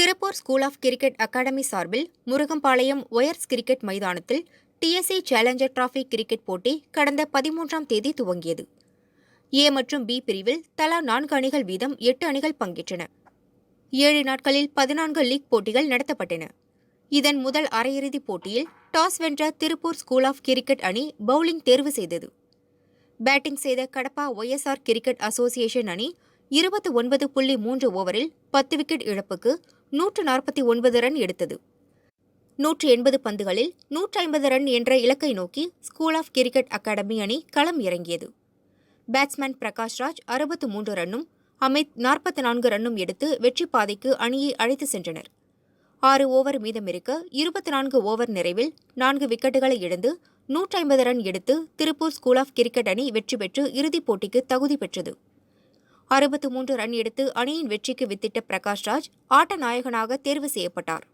Tiruppur school of cricket academy சார்பில் Murugampalayam wires cricket மைதானத்தில் TSC challenger trophy cricket போட்டி கடந்த பதிமூன்றாம் தேதி துவங்கியது. ஏ மற்றும் பி பிரிவில் தலா நான்கு அணிகள் வீதம் எட்டு அணிகள் பங்கேற்றன. ஏழு நாட்களில் பதினான்கு லீக் போட்டிகள் நடத்தப்பட்டன. இதன் முதல் அரையிறுதிப் போட்டியில் டாஸ் வென்ற திருப்பூர் ஸ்கூல் ஆஃப் கிரிக்கெட் அணி பவுலிங் தேர்வு செய்தது. பேட்டிங் செய்த கடப்பா ஒய்எஸ்ஆர் கிரிக்கெட் அசோசியேஷன் அணி இருபத்தி ஒன்பது புள்ளி மூன்று ஓவரில் பத்து விக்கெட் இழப்புக்கு நூற்று நாற்பத்தி ஒன்பது ரன் எடுத்தது. நூற்று எண்பது பந்துகளில் நூற்றி ஐம்பது ரன் என்ற இலக்கை நோக்கி ஸ்கூல் ஆஃப் கிரிக்கெட் அகாடமி அணி களம் இறங்கியது. பேட்ஸ்மேன் பிரகாஷ் ராஜ் அறுபத்து மூன்று ரன்னும் அமித் நாற்பத்தி நான்கு ரன்னும் எடுத்து வெற்றி பாதைக்கு அணியை அழைத்து சென்றனர். ஆறு ஓவர் மீதமிருக்க இருபத்தி நான்கு ஓவர் நிறைவில் நான்கு விக்கெட்டுகளை இழந்து நூற்றி ஐம்பது ரன் எடுத்து திருப்பூர் ஸ்கூல் ஆஃப் கிரிக்கெட் அணி வெற்றி பெற்று இறுதிப் போட்டிக்கு தகுதி பெற்றது. அறுபத்து மூன்று ரன் எடுத்து அணியின் வெற்றிக்கு வித்திட்ட பிரகாஷ் ராஜ் ஆட்ட நாயகனாக தேர்வு செய்யப்பட்டார்.